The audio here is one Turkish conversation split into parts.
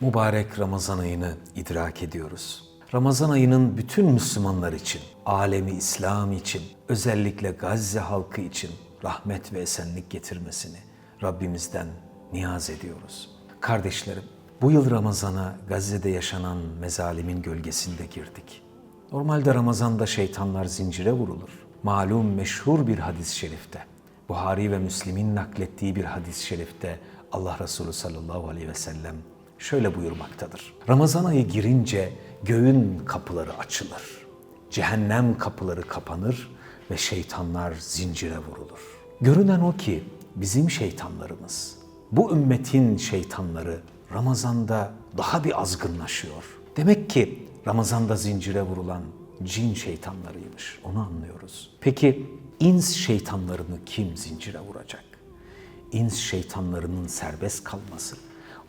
Mübarek Ramazan ayını idrak ediyoruz. Ramazan ayının bütün Müslümanlar için, alemi İslam için, özellikle Gazze halkı için rahmet ve esenlik getirmesini Rabbimizden niyaz ediyoruz. Kardeşlerim, bu yıl Ramazan'a Gazze'de yaşanan mezalimin gölgesinde girdik. Normalde Ramazan'da şeytanlar zincire vurulur. Malum meşhur bir hadis-i şerifte, Buhari ve Müslim'in naklettiği bir hadis-i şerifte Allah Resulü sallallahu aleyhi ve sellem şöyle buyurmaktadır. Ramazan ayı girince göğün kapıları açılır. Cehennem kapıları kapanır ve şeytanlar zincire vurulur. Görünen o ki bizim şeytanlarımız, bu ümmetin şeytanları Ramazan'da daha bir azgınlaşıyor. Demek ki Ramazan'da zincire vurulan cin şeytanlarıymış. Onu anlıyoruz. Peki ins şeytanlarını kim zincire vuracak? ins şeytanlarının serbest kalması,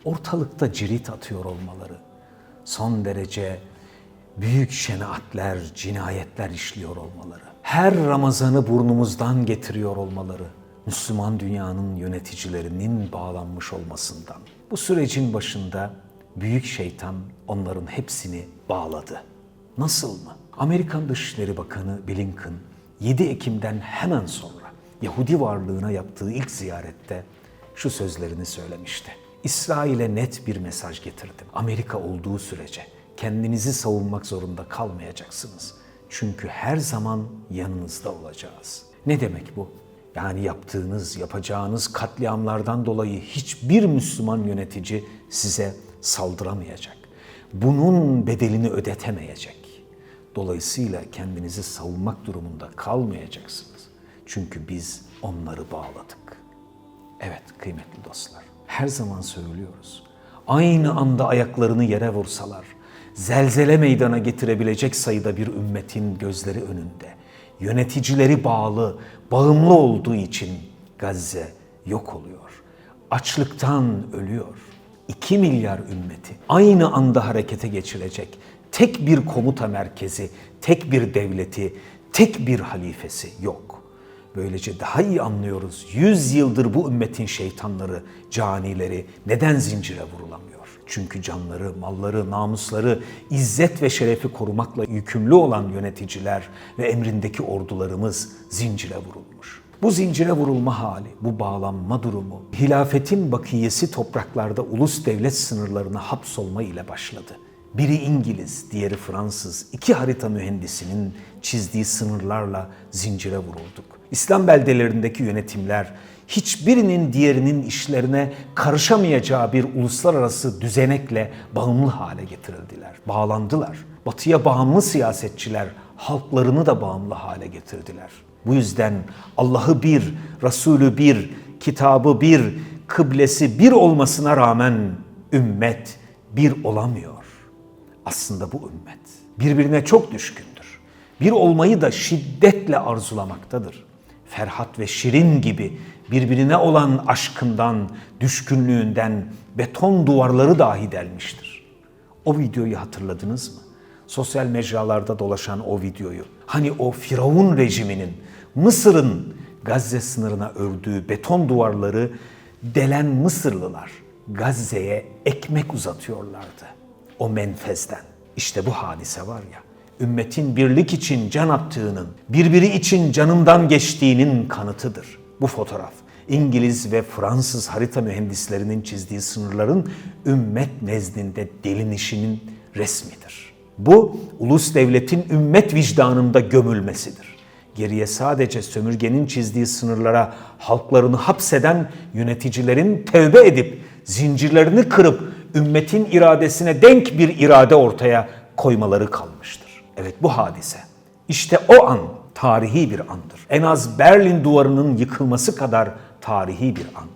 ortalıkta cirit atıyor olmaları, son derece büyük şenaatler, cinayetler işliyor olmaları, her Ramazan'ı burnumuzdan getiriyor olmaları, Müslüman dünyanın yöneticilerinin bağlanmış olmasından. Bu sürecin başında büyük şeytan onların hepsini bağladı. Nasıl mı? Amerikan Dışişleri Bakanı Blinken 7 Ekim'den hemen sonra Yahudi varlığına yaptığı ilk ziyarette şu sözlerini söylemişti. İsrail'e net bir mesaj getirdim. Amerika olduğu sürece kendinizi savunmak zorunda kalmayacaksınız. Çünkü her zaman yanınızda olacağız. Ne demek bu? Yani yaptığınız, yapacağınız katliamlardan dolayı hiçbir Müslüman yönetici size saldıramayacak. Bunun bedelini ödetemeyecek. Dolayısıyla kendinizi savunmak durumunda kalmayacaksınız. Çünkü biz onları bağladık. Evet kıymetli dostlar, her zaman söylüyoruz. Aynı anda ayaklarını yere vursalar, zelzele meydana getirebilecek sayıda bir ümmetin gözleri önünde, yöneticileri bağlı, bağımlı olduğu için Gazze yok oluyor. Açlıktan ölüyor. 2 milyar ümmeti aynı anda harekete geçirecek tek bir komuta merkezi, tek bir devleti, tek bir halifesi yok. Böylece daha iyi anlıyoruz. Yüz yıldır bu ümmetin şeytanları, canileri neden zincire vurulamıyor? Çünkü canları, malları, namusları, izzet ve şerefi korumakla yükümlü olan yöneticiler ve emrindeki ordularımız zincire vurulmuş. Bu zincire vurulma hali, bu bağlanma durumu, hilafetin bakiyesi topraklarda ulus devlet sınırlarına hapsolma ile başladı. Biri İngiliz, diğeri Fransız, iki harita mühendisinin çizdiği sınırlarla zincire vurulduk. İslam beldelerindeki yönetimler hiçbirinin diğerinin işlerine karışamayacağı bir uluslararası düzenekle bağımlı hale getirildiler, bağlandılar. Batıya bağımlı siyasetçiler halklarını da bağımlı hale getirdiler. Bu yüzden Allah'ı bir, Resulü bir, kitabı bir, kıblesi bir olmasına rağmen ümmet bir olamıyor. Aslında bu ümmet birbirine çok düşkündür. Bir olmayı da şiddetle arzulamaktadır. Ferhat ve Şirin gibi birbirine olan aşkından, düşkünlüğünden beton duvarları dahi delmiştir. O videoyu hatırladınız mı? Sosyal mecralarda dolaşan o videoyu. Hani o Firavun rejiminin Mısır'ın Gazze sınırına ördüğü beton duvarları delen Mısırlılar Gazze'ye ekmek uzatıyorlardı o menfezden. İşte bu hadise var ya, ümmetin birlik için can attığının, birbiri için canından geçtiğinin kanıtıdır. Bu fotoğraf İngiliz ve Fransız harita mühendislerinin çizdiği sınırların ümmet nezdinde delinişinin resmidir. Bu ulus devletin ümmet vicdanında gömülmesidir. Geriye sadece sömürgenin çizdiği sınırlara halklarını hapseden yöneticilerin tevbe edip zincirlerini kırıp ümmetin iradesine denk bir irade ortaya koymaları kalmıştır. Evet bu hadise. İşte o an tarihi bir andır. En az Berlin duvarının yıkılması kadar tarihi bir an.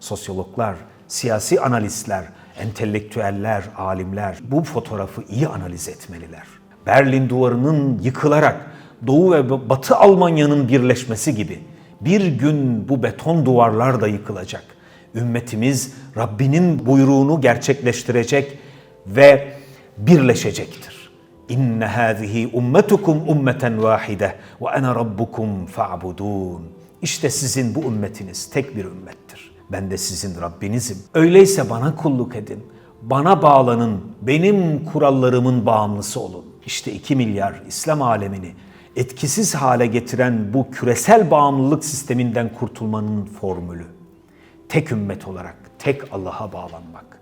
Sosyologlar, siyasi analistler, entelektüeller, alimler bu fotoğrafı iyi analiz etmeliler. Berlin duvarının yıkılarak Doğu ve Batı Almanya'nın birleşmesi gibi bir gün bu beton duvarlar da yıkılacak. Ümmetimiz Rabbinin buyruğunu gerçekleştirecek ve birleşecektir. İnne hâzihi ummetukum ummeten vahide ve ana rabbukum fa'budun. İşte sizin bu ümmetiniz tek bir ümmettir. Ben de sizin Rabbinizim. Öyleyse bana kulluk edin. Bana bağlanın, benim kurallarımın bağımlısı olun. İşte 2 milyar İslam alemini etkisiz hale getiren bu küresel bağımlılık sisteminden kurtulmanın formülü. Tek ümmet olarak tek Allah'a bağlanmak.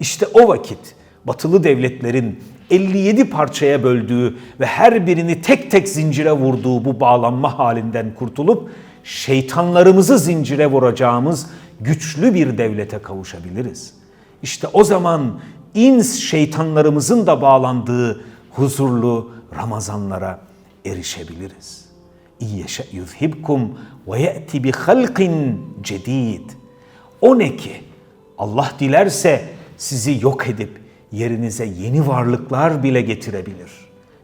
İşte o vakit batılı devletlerin 57 parçaya böldüğü ve her birini tek tek zincire vurduğu bu bağlanma halinden kurtulup şeytanlarımızı zincire vuracağımız güçlü bir devlete kavuşabiliriz. İşte o zaman ins şeytanlarımızın da bağlandığı huzurlu Ramazanlara erişebiliriz. İyyeşe yuzhibkum ve ye'ti bi halqin cedid. O ne ki? Allah dilerse sizi yok edip yerinize yeni varlıklar bile getirebilir.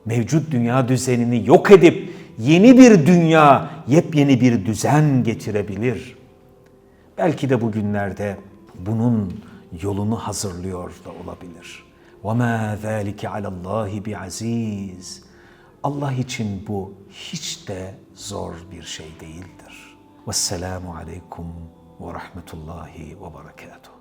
Mevcut dünya düzenini yok edip yeni bir dünya, yepyeni bir düzen getirebilir. Belki de bugünlerde bunun yolunu hazırlıyor da olabilir. وَمَا ذَٰلِكَ عَلَى اللّٰهِ بِعَز۪يزٍ Allah için bu hiç de zor bir şey değildir. Vesselamu aleykum ve rahmetullahi ve berekatuhu.